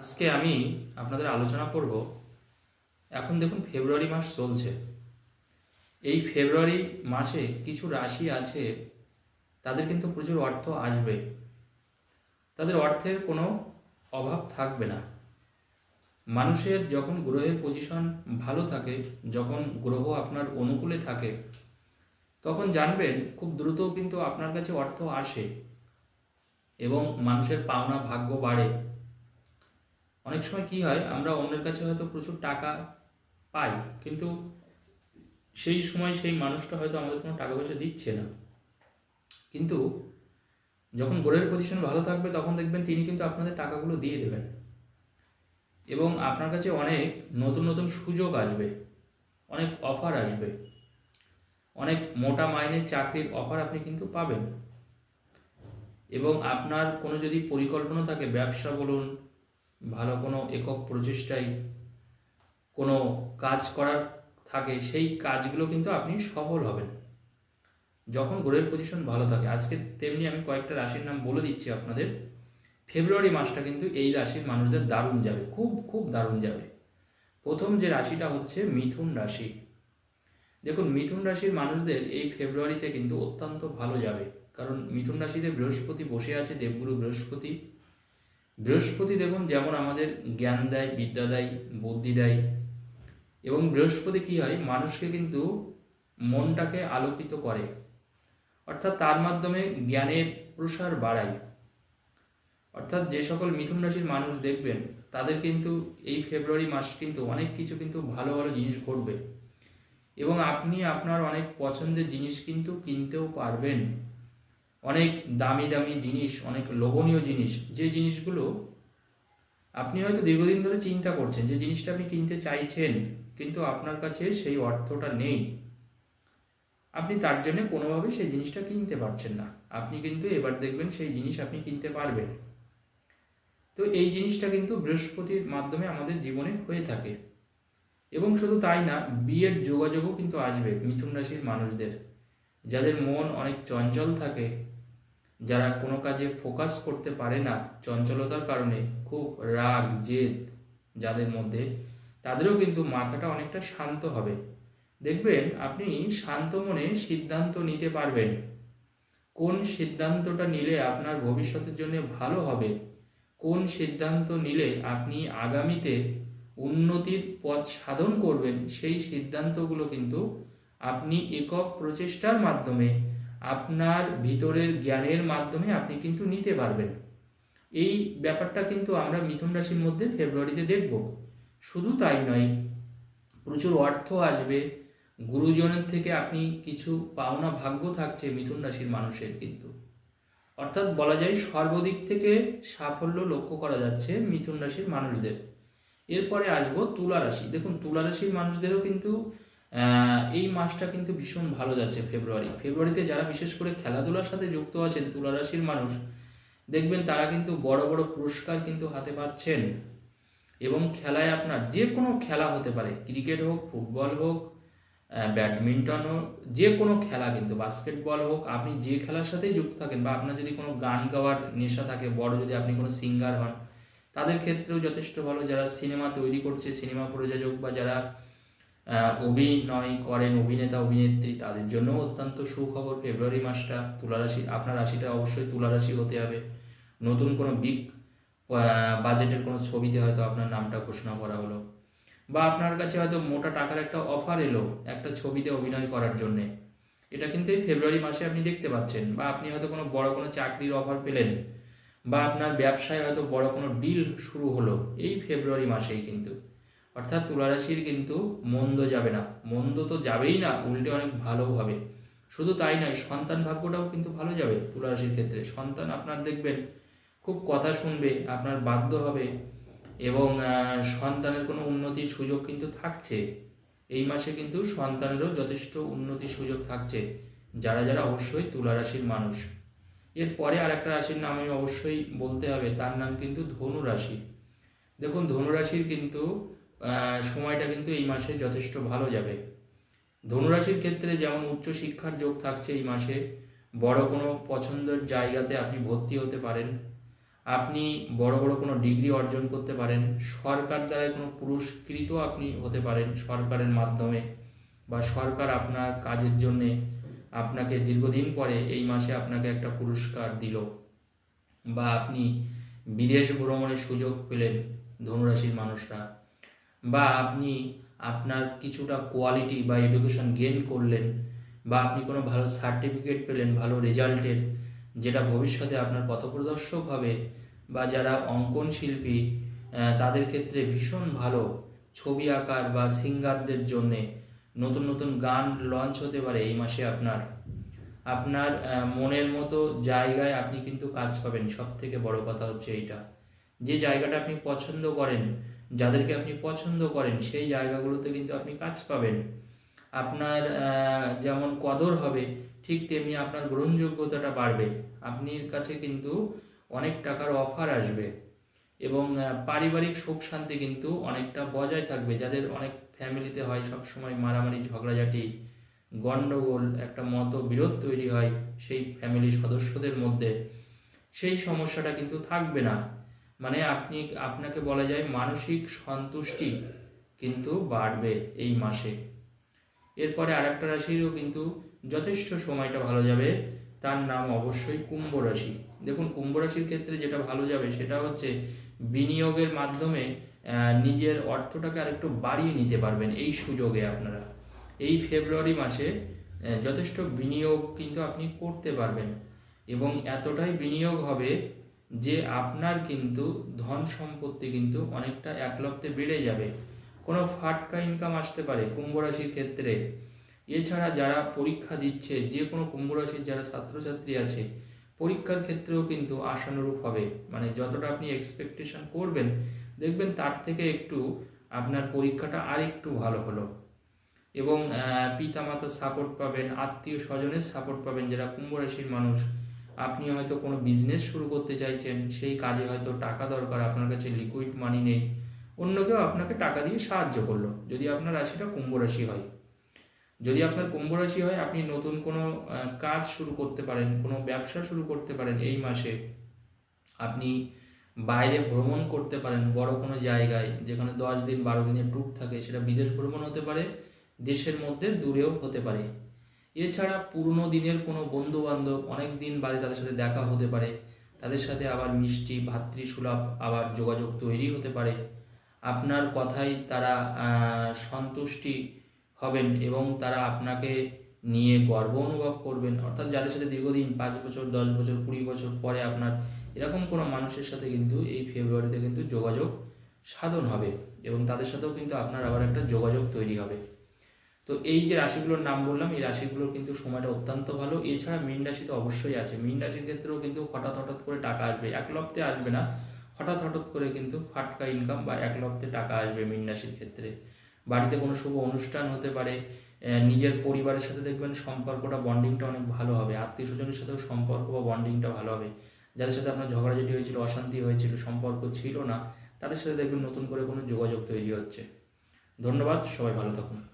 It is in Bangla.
আজকে আমি আপনাদের আলোচনা করব, এখন দেখুন ফেব্রুয়ারি মাস চলছে। এই ফেব্রুয়ারি মাসে কিছু রাশি আছে, তাদের কিন্তু প্রচুর অর্থ আসবে। তাদের অর্থের কোনো অভাব থাকবে না। মানুষের যখন গ্রহের পজিশন ভালো থাকে, যখন গ্রহ আপনার অনুকূলে থাকে, তখন জানবেন খুব দ্রুত কিন্তু আপনার কাছে অর্থ আসে এবং মানুষের পাওনা ভাগ্য বাড়ে। অনেক সময় কি হয়, আমরা অন্যের কাছে হয়তো প্রচুর টাকা পাই, কিন্তু সেই সময় সেই মানুষটা হয়তো আমাদের কোনো টাকা পয়সা দিচ্ছে না। কিন্তু যখন গ্রহের পজিশন ভালো থাকবে, তখন দেখবেন তিনি কিন্তু আপনাদের টাকাগুলো দিয়ে দেবেন। এবং আপনার কাছে অনেক নতুন নতুন সুযোগ আসবে, অনেক অফার আসবে, অনেক মোটা মাইনের চাকরির অফার আপনি কিন্তু পাবেন। এবং আপনার কোনো যদি পরিকল্পনা থাকে, ব্যবসা বলুন ভালো কোনো একক প্রচেষ্টায় কোনো কাজ করার থাকে, সেই কাজগুলো কিন্তু আপনি সফল হবেন। যখন গ্রহের পজিশন ভালো থাকে, আজকে তেমনি আমি কয়েকটা রাশির নাম বলে দিচ্ছি আপনাদের। ফেব্রুয়ারি মাসটা কিন্তু এই রাশির মানুষদের দারুণ যাবে, খুব খুব দারুণ যাবে। প্রথম যে রাশিটা হচ্ছে মিথুন রাশি। দেখুন, মিথুন রাশির মানুষদের এই ফেব্রুয়ারিতে কিন্তু অত্যন্ত ভালো যাবে। কারণ মিথুন রাশিতে বৃহস্পতি বসে আছে, দেবগুরু বৃহস্পতি। বৃহস্পতি দেখুন যেমন আমাদের জ্ঞান দেয়, বিদ্যা দেয়, বুদ্ধি দেয়। এবং বৃহস্পতি কী হয়? মানুষকে কিন্তু মনটাকে আলোকিত করে। অর্থাৎ তার মাধ্যমে জ্ঞানের প্রসার বাড়ায়। অর্থাৎ যে সকল মিথুন রাশির মানুষ দেখবেন, তাদের কিন্তু এই ফেব্রুয়ারি মাস কিন্তু অনেক কিছু কিন্তু ভালো ভালো জিনিস ঘটবে। এবং আপনি আপনার অনেক পছন্দের জিনিস কিন্তু কিনতেও পারবেন। অনেক দামি দামি জিনিস, অনেক লোভনীয় জিনিস, যে জিনিসগুলো আপনি হয়তো দীর্ঘদিন ধরে চিন্তা করছেন যে জিনিসটা আপনি কিনতে চাইছেন, কিন্তু আপনার কাছে সেই অর্থটা নেই। আপনি তার জন্য কোনোভাবে সেই জিনিসটা কিনতে পারছেন না। আপনি কিন্তু এবার দেখবেন সেই জিনিস আপনি কিনতে পারবেন। তো এই জিনিসটা কিন্তু বৃহস্পতির মাধ্যমে আমাদের জীবনে হয়ে থাকে। এবং শুধু তাই না, বিয়ের যোগাযোগও কিন্তু আসবে মিথুন রাশির মানুষদের। যাদের মন অনেক চঞ্চল থাকে যারা কোনো কাজে ফোকাস করতে পারে না চঞ্চলতার কারণে খুব রাগ, জেদ যাদের মধ্যে, তাদেরও কিন্তু মাথাটা অনেকটা শান্ত হবে। দেখবেন আপনি শান্ত মনে সিদ্ধান্ত নিতে পারবেন। কোন সিদ্ধান্তটা নিলে আপনার ভবিষ্যতের জন্য ভালো হবে? কোন সিদ্ধান্ত নিলে আপনি আগামীতে উন্নতির পথ সাধন করবেন? সেই সিদ্ধান্তগুলো কিন্তু আপনি একক প্রচেষ্টার মাধ্যমে আপনার ভিতরের জ্ঞানের মাধ্যমে আপনি কিন্তু নিতে পারবেন। এই ব্যাপারটা কিন্তু আমরা মিথুন রাশির মধ্যে ফেব্রুয়ারিতে দেখব। শুধু তাই নয়, প্রচুর অর্থ আসবে। গুরুজনের থেকে আপনি কিছু পাওনা ভাগ্য থাকছে মিথুন রাশির মানুষের কিন্তু। অর্থাৎ বলা যায় সর্বদিক থেকে সাফল্য লক্ষ্য করা যাচ্ছে মিথুন রাশির মানুষদের। এরপরে আসব তুলা রাশি। দেখুন, তুলা রাশির মানুষদেরও কিন্তু এই মাসটা কিন্তু ভীষণ ভালো যাচ্ছে ফেব্রুয়ারি। ফেব্রুয়ারিতে যারা বিশেষ করে খেলাধুলার সাথে যুক্ত আছেন তুলা রাশির মানুষ, দেখবেন তারা কিন্তু বড় বড় পুরস্কার কিন্তু হাতে পাচ্ছেন। এবং খেলায় আপনার যে কোনো খেলা হতে পারে, ক্রিকেট হোক, ফুটবল হোক ব্যাডমিন্টন হোক, যে কোনো খেলা কিন্তু, বাস্কেটবল হোক, আপনি যে খেলার সাথেই যুক্ত থাকেন বা আপনার যদি কোনো গান গাওয়ার নেশা থাকে, বড় যদি আপনি কোনো সিঙ্গার হন, তাদের ক্ষেত্রেও যথেষ্ট ভালো যারা সিনেমা তৈরি করছে, সিনেমা প্রযোজক বা যারা অভিনয় করেন অভিনেতা, অভিনেত্রী, তাদের জন্য অত্যন্ত সুখবর ফেব্রুয়ারি মাসটা তুলারাশি আপনার রাশিটা অবশ্যই তুলারাশি হতে হবে। নতুন কোনো বিগ বাজেটের কোনো ছবিতে হয়তো আপনার নামটা ঘোষণা করা হলো। বা আপনার কাছে হয়তো মোটা টাকার একটা অফার এলো একটা ছবিতে অভিনয় করার জন্যে। এটা কিন্তু এই ফেব্রুয়ারি মাসে আপনি দেখতে পাচ্ছেন বা আপনি হয়তো কোনো বড় কোনো চাকরির অফার পেলেন বা আপনার ব্যবসায় হয়তো বড় কোনো ডিল শুরু হলো। এই ফেব্রুয়ারি মাসেই কিন্তু। অর্থাৎ তুলারাশির কিন্তু মন্দ যাবে না। মন্দ তো যাবেই না, উল্টে অনেক ভালো হবে। শুধু তাই নয়, সন্তান ভাগ্যটাও কিন্তু ভালো যাবে তুলারাশির ক্ষেত্রে। সন্তান আপনার দেখবেন খুব কথা শুনবে, আপনার বাধ্য হবে এবং সন্তানের কোনো উন্নতির সুযোগ কিন্তু থাকছে। এই মাসে কিন্তু সন্তানেরও যথেষ্ট উন্নতির সুযোগ থাকছে, যারা যারা অবশ্যই তুলা রাশির মানুষ। এরপরে আর একটা রাশির নাম আমি অবশ্যই বলতে হবে, তার নাম কিন্তু ধনু রাশি দেখুন ধনু রাশির কিন্তু সময়টা কিন্তু এই মাসে যথেষ্ট ভালো যাবে। ধনুরাশির ক্ষেত্রে যেমন উচ্চ শিক্ষার যোগ থাকছে এই মাসে, বড় কোনো পছন্দের জায়গাতে আপনি ভর্তি হতে পারেন। আপনি বড় বড় কোনো ডিগ্রি অর্জন করতে পারেন। সরকার দ্বারা কোনো পুরস্কৃত আপনি হতে পারেন সরকারের মাধ্যমে বা সরকার আপনার কাজের জন্যে আপনাকে দীর্ঘদিন পরে এই মাসে আপনাকে একটা পুরস্কার দিল বা আপনি বিদেশ ভ্রমণের সুযোগ পেলেন ধনুরাশির মানুষরা। বা আপনি আপনার কিছুটা কোয়ালিটি বা এডুকেশন গেন করলেন বা আপনি কোনো ভালো সার্টিফিকেট পেলেন, ভালো রেজাল্টের যেটা ভবিষ্যতে আপনার পথপ্রদর্শক হবে বা যারা অঙ্কন শিল্পী তাদের ক্ষেত্রে ভীষণ ভালো ছবি আঁকার বা সিঙ্গারদের জন্যে নতুন নতুন গান লঞ্চ হতে পারে এই মাসে আপনার। আপনার মনের মতো জায়গায় আপনি কিন্তু কাজ পাবেন। সব থেকে বড় কথা হচ্ছে এইটা। যে জায়গাটা আপনি পছন্দ করেন যাদেরকে আপনি পছন্দ করেন, সেই জায়গাগুলোতে কিন্তু আপনি কাজ পাবেন। আপনার যেমন কদর হবে, ঠিক তেমনি আপনার গ্রহণযোগ্যতাটা বাড়বে। আপনার কাছে কিন্তু অনেক টাকার অফার আসবে এবং পারিবারিক সুখ শান্তি কিন্তু অনেকটা বজায় থাকবে। যাদের অনেক ফ্যামিলিতে হয়, সবসময় মারামারি, ঝগড়াঝাটি গণ্ডগোল একটা মত বিরোধ তৈরি হয় সেই ফ্যামিলির সদস্যদের মধ্যে, সেই সমস্যাটা কিন্তু থাকবে না। মানে আপনি, আপনাকে বলা যায় মানসিক সন্তুষ্টি কিন্তু বাড়বে এই মাসে। এরপরে আরেকটা রাশিরও কিন্তু যথেষ্ট সময়টা ভালো যাবে, তার নাম অবশ্যই কুম্ভ রাশি। দেখুন, কুম্ভ রাশির ক্ষেত্রে যেটা ভালো যাবে সেটা হচ্ছে বিনিয়োগের মাধ্যমে নিজের অর্থটাকে আরেকটু বাড়িয়ে নিতে পারবেন এই সুযোগে আপনারা। এই ফেব্রুয়ারি মাসে যথেষ্ট বিনিয়োগ কিন্তু আপনি করতে পারবেন এবং এতটাই বিনিয়োগ হবে যে আপনার কিন্তু ধন সম্পত্তি কিন্তু অনেকটা একলপ্তে বেড়ে যাবে। কোনো ফাটকা ইনকাম আসতে পারে কুম্ভ রাশির ক্ষেত্রে। এছাড়া যারা পরীক্ষা দিচ্ছে, যে কোনো কুম্ভ রাশির যারা ছাত্রছাত্রী আছে, পরীক্ষার ক্ষেত্রেও কিন্তু আশানুরূপ হবে। মানে যতটা আপনি এক্সপেকটেশন করবেন, দেখবেন তার থেকে একটু আপনার পরীক্ষাটা আর একটু ভালো হলো। এবং পিতামাতার সাপোর্ট পাবেন, আত্মীয় স্বজনের সাপোর্ট পাবেন, যারা কুম্ভ রাশির মানুষ। আপনি হয়তো কোনো বিজনেস শুরু করতে চাইছেন, সেই কাজে হয়তো টাকা দরকার, আপনার কাছে লিকুইড মানি নেই। অন্য কেউ আপনাকে টাকা দিয়ে সাহায্য করল। যদি আপনার রাশিটা কুম্ভ রাশি হয়। যদি আপনার কুম্ভ রাশি হয়, আপনি নতুন কোনো কাজ শুরু করতে পারেন, কোনো ব্যবসা শুরু করতে পারেন এই মাসে। আপনি বাইরে ভ্রমণ করতে পারেন, বড় কোনো জায়গায়, যেখানে দশ দিন বারো দিনের ট্যুর থাকে, সেটা বিদেশ ভ্রমণ হতে পারে, দেশের মধ্যে, দূরেও হতে পারে। এছাড়া পুরনো দিনের কোনো বন্ধু বান্ধব অনেক দিন বাদে তাদের সাথে দেখা হতে পারে। তাদের সাথে আবার মিষ্টি, ভাতৃসুলভ আবার যোগাযোগ তৈরি হতে পারে। আপনার কথাই তারা সন্তুষ্টি হবেন এবং তারা আপনাকে নিয়ে গর্ব অনুভব করবেন। অর্থাৎ যাদের সাথে দীর্ঘদিন, পাঁচ বছর, দশ বছর, কুড়ি বছর পরে আপনার এরকম কোনো মানুষের সাথে কিন্তু এই ফেব্রুয়ারিতে কিন্তু যোগাযোগ সাধন হবে এবং তাদের সাথেও কিন্তু আপনার আবার একটা যোগাযোগ তৈরি হবে। তো এই যে রাশিগুলোর নাম বললাম, এই রাশিগুলোর কিন্তু সময়টা অত্যন্ত ভালো। এছাড়া মীন রাশি তো অবশ্যই আছে। মীন রাশির ক্ষেত্রেও কিন্তু হঠাৎ হঠাৎ করে টাকা আসবে। এক লপ্তে আসবে না। হঠাৎ হঠাৎ করে কিন্তু ফাটকা ইনকাম বা এক লপ্তে টাকা আসবে মীন রাশির ক্ষেত্রে। বাড়িতে কোনো শুভ অনুষ্ঠান হতে পারে। নিজের পরিবারের সাথে দেখবেন সম্পর্কটা বন্ডিংটা অনেক ভালো হবে। আত্মীয় স্বজনের সাথেও সম্পর্ক বা বন্ডিংটা ভালো হবে। যাদের সাথে আপনার ঝগড়াঝাটি হয়েছিল, অশান্তি হয়েছিল, সম্পর্ক ছিল না, তাদের সাথে দেখবেন নতুন করে কোনো যোগাযোগ তৈরি হচ্ছে। ধন্যবাদ। সবাই ভালো থাকুন।